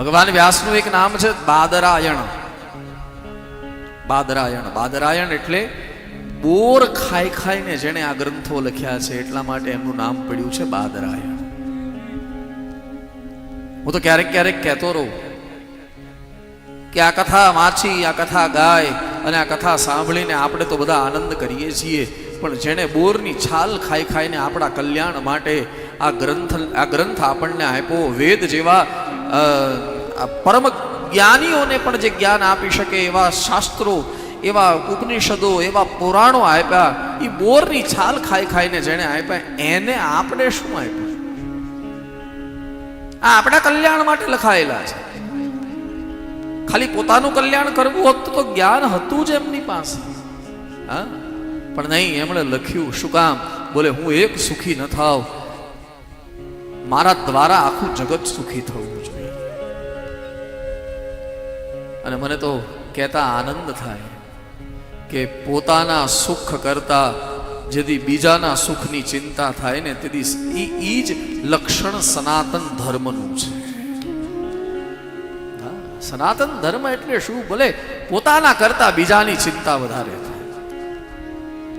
ભગવાન વ્યાસનું એક નામ છે બાદરાયણ. બાદરાયણ. બાદરાયણ એટલે બોર ખાઈ ખાઈને જેણે આ ગ્રંથો લખ્યા છે એટલા માટે એમનું નામ પડ્યું છે બાદરાયણ. હું તો ક્યારેક ક્યારેક કહેતો રહું કે આ કથા વાંચી, આ કથા ગાય અને આ કથા સાંભળીને આપણે તો બધા આનંદ કરીએ છીએ. પણ જેણે બોરની છાલ ખાઈ ખાઈને આપણા કલ્યાણ માટે આ ગ્રંથ આ ગ્રંથ આપણને આપ્યો, વેદ જેવા પરમ જ્ઞાનીઓને પણ જે જ્ઞાન આપી શકે એવા શાસ્ત્રો, એવા ઉપનિષદો, એવા પુરાણો આપ્યા એ બોરની છાલ ખાઈ ખાઈને જેણે આપ્યા, એને આપણે શું આપ્યું? આ આપણા કલ્યાણ માટે લખાયેલા છે. ખાલી પોતાનું કલ્યાણ કરવું હોત તો જ્ઞાન હતું જ એમની પાસે. હા? પણ નહીં, એમણે લખ્યું, શું કામ? બોલે, હું એક સુખી ન થાવ મારા દ્વારા આખું જગત સુખી થવું જોઈએ. અને મને તો કહેતા આનંદ થાય કે પોતાના સુખ કરતા જેથી બીજાના સુખની ચિંતા થાય ને તેથી ઈ જ લક્ષણ સનાતન ધર્મનું છે. સનાતન ધર્મ એટલે શું? ભલે પોતાના કરતા બીજાની ચિંતા વધારે થાય.